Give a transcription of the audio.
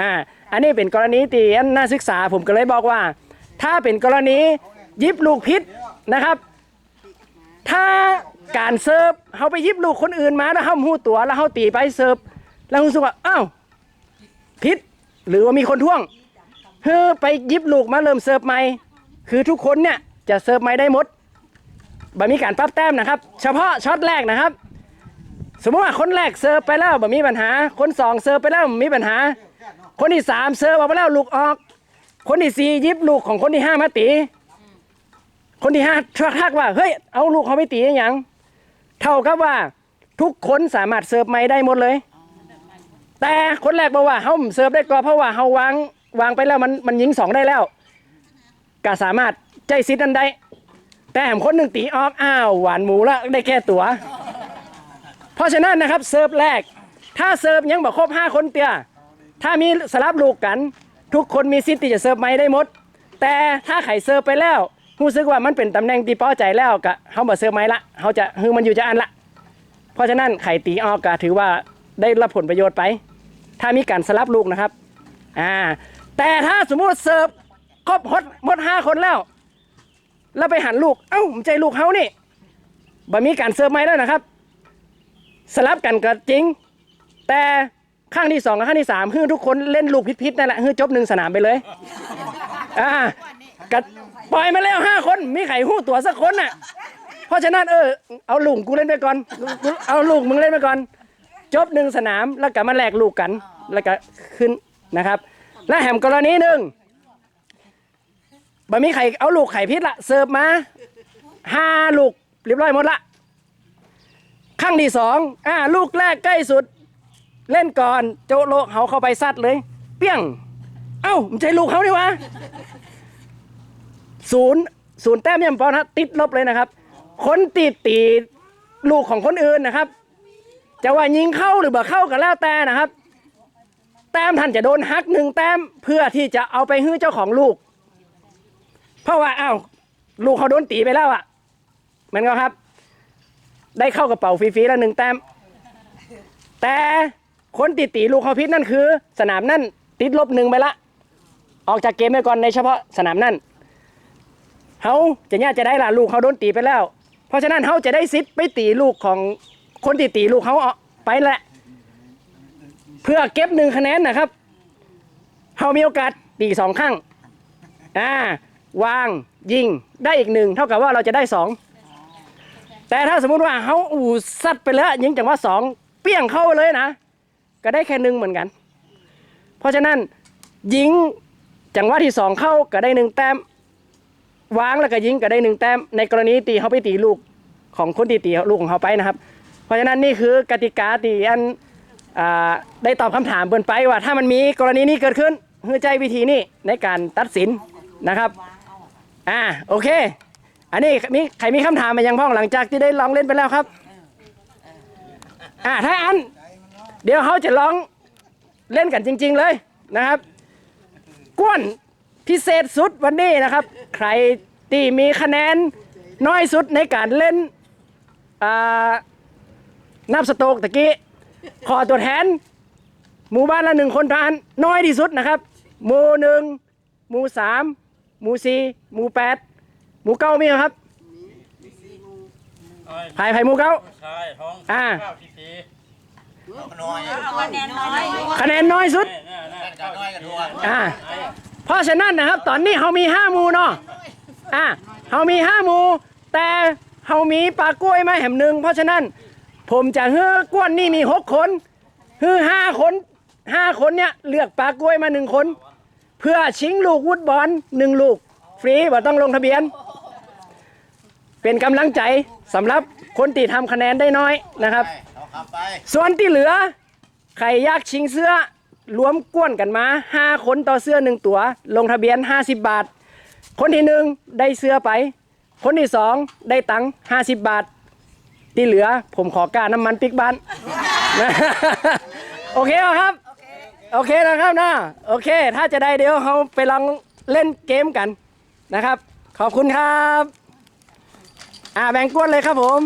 อ่าอันนี้เป็นกรณีตีอันน่าศึกษาผมก็เลยบอกว่า ถ้าเป็นกรณียิบลูกพิษนะครับ ถ้าการเซิร์ฟเขาไปยิบลูกคนอื่นมาแล้วเขาหูตัวแล้วเขาตีไปเซิร์ฟแล้วรู้สึกว่าอ้าวพิษหรือว่ามีคนท่วงเฮ้อไปยิบลูกมาเริ่มเซิร์ฟใหม่คือทุกคนเนี่ยจะเซิร์ฟใหม่ได้หมดบ่มีการปรับแต้มนะครับ เฉพาะช็อตแรกนะครับ สมมติว่าคนแรกเซิร์ฟไปแล้วบ่มีปัญหา คนสองเซิร์ฟไปแล้วบ่มีปัญหา คนที่สามเซิร์ฟออกไปแล้วลูกออก คนที่สี่ยิบลูกของคนที่ห้ามาตี คนที่ห้าทักทักว่าเฮ้ยเอาลูกเขาไปตีอย่างเท่ากับว่าทุกคนสามารถเซิร์ฟไม่ได้หมดเลย แต่คนแรกบอกว่าเขาเซิร์ฟได้ก็เพราะว่าเขาวางวางไปแล้วมันมันยิงสองได้แล้วก็สามารถใจซิดนั้นได้ แต่แหมคนหนึ่งตีออกอ้าวหวานหมูละได้แค่ตัว เพราะฉะนั้นนะครับเซิร์ฟแรก ถ้าเซิร์ฟยังบอกครบห้าคนเตีย ถ้ามีสลับลูกกัน ทุกคนมีสิทธิ์ที่จะเซิร์ฟไม่ได้หมด แต่ถ้าไข่เซิร์ฟไปแล้วรู้สึกว่ามันเป็นตำแหน่งตีป้อใจแล้วก็เขาบอกเซิร์ฟไม่ละเขาจะคือมันอยู่จะอันละ เพราะฉะนั้นไข่ตีออกก็ถือว่าได้รับผลประโยชน์ไป ถ้ามีการสลับลูกนะครับอ่าแต่ถ้าสมมุติเซิร์ฟครบหมดหมดห้าคนแล้ว แล้วไปหันลูกเอ้าใจลูกเขานี่บ่มีการเซิร์ฟไม่แล้วนะครับ สลับกันก็จริง แต่ ข้างที่สองกับข้างที่สามคือทุกคนเล่นลูกพิษๆนั่นแหละคือจบหนึ่งสนามไปเลยอ่าก็ปล่อยมาแล้วห้าคนมีไข่หู้ตัวสักคนน่ะ เพราะฉะนั้นเออเอาลูกกูเล่นไปก่อนกูเอาลูกมึงเล่นไปก่อน จบหนึ่งสนามแล้วก็มาแลกลูกกัน แล้วก็ขึ้นนะครับ และแหมกรณีหนึ่งบ่มีไข่เอาลูกไข่พิษละเสิร์ฟมาห้าลูกเรียบร้อยหมดละครั้งที่สองอ่าลูกแรกใกล้สุด เล่นก่อนโจโลเขาเข้าไปซัดเลย เปี้ยง เอ้ามันใจลูกเขานี่วะศูนย์ศูนย์แต้มยังพอนะติดลบเลยนะครับ คนติดตีลูกของคนอื่นนะครับ จะว่ายิงเข้าหรือบ่เข้าก็แล้วแต่นะครับ แต้มท่านจะโดนหักหนึ่งแต้มเพื่อที่จะเอาไปให้เจ้าของลูก เพราะว่าอ้าวลูกเขาโดนตีไปแล้วอะ่ะเหมือนกันครับ ได้เข้ากระเป๋าฟรีๆแล้วหนึ่งแต้มแต่ คนติดตีลูกเขาพิษนั่นคือ สนามนั่นติดลบหนึ่งไปละ ออกจากเกมไปก่อนในเฉพาะสนามนั่นเขาจะเนี่ยจะได้ล่ะลูกเขาโดนตีไปแล้ว เพราะฉะนั้นเขาจะได้ซิทธิ์ไปตีลูกของคนที่ตีลูกเขาเอาไปแหละ เพื่อเก็บหนึ่งคะแนนนะครับเขามีโอกาสตีสองครั้งอ่าวางยิงได้อีกหนึ่งเท่ากับว่าเราจะได้สองแต่ถ้าสมมุติว่าเขาอูซัดไปแล้วยิงจังว่าสองเปี้ยงเข้าเลยนะ ก็ได้แค่หนึ่งเหมือนกัน เพราะฉะนั้นยิงจังหวะที่สองเข้าก็ได้หนึ่งแต้มวางแล้วก็ยิงก็ได้หนึ่งแต้มในกรณีตีเขาไปตีลูกของคนที่ตีลูกของเขาไปนะครับ เพราะฉะนั้นนี่คือกติกาที่อันอได้ตอบคำถามเบินไปว่า ถ้ามันมีกรณีนี้เกิดขึ้นเพื่อใจวิธีนี้ในการตัดสินนะครับอ่าโอเค อันนี้มีใครมีคำถามมายังพ่องหลังจากที่ได้ลองเล่นไปแล้วครับอ่าถ้าอัน เดี๋ยวเขาจะลองเล่นกันจริง ๆ เลยนะครับกวนพิเศษสุดวันนี้นะครับ ใครที่มีคะแนนน้อยสุดในการเล่นอ่านับสโตกตะกี้ขอตัวแทน หมู่บ้านละหนึ่งคนทานน้อยที่สุดนะครับ หมู่หนึ่งหมู่สามหมู่สี่หมู่แปดหมู่เก้ามีไหมครับไผ่ไผ่หมู่เก้าใช่ท้องอ่า ข้าวที่สี น้อยคะแนนน้อยคะแนนน้อยสุดแน่แน่กันน้อยกันทัวอ่าเพราะฉะนั้นนะครับ ตอนนี้เขามีห้าหมูเนาะอ่าเขามีห้าหมู แต่เขามีปลากล้วยมาแหมหนึ่งเพราะฉะนั้น ผมจะเฮือกวนนี่มีหกคนฮือห้าคนห้าคนเนี่ยเลือกปลากล้วยมาหนึ่งคน เพื่อชิงลูกวุดบอลหนึ่งลูก ฟรีบ่ต้องลงทะเบียน เป็นกำลังใจสำหรับคนที่ทำคะแนนได้น้อยนะครับเราขับ ไปส่วนที่เหลือ ใครอยากชิงเสื้อรวมกวนกันมา 5 คนต่อเสื้อหนึ่งตัว ลงทะเบียน 50 บาท คนที่หนึ่งได้เสื้อไป คนที่สองได้ตังค์50 บาท ที่เหลือผมขอการน้ำมันปิกบ้าน โอเคเหรอครับ โอเคนะครับนะโอเค ถ้าจะได้เดี๋ยวเขาไปลองเล่นเกมกันนะครับ ขอบคุณครับ อ่าแบ่งก้วนเลยครับผม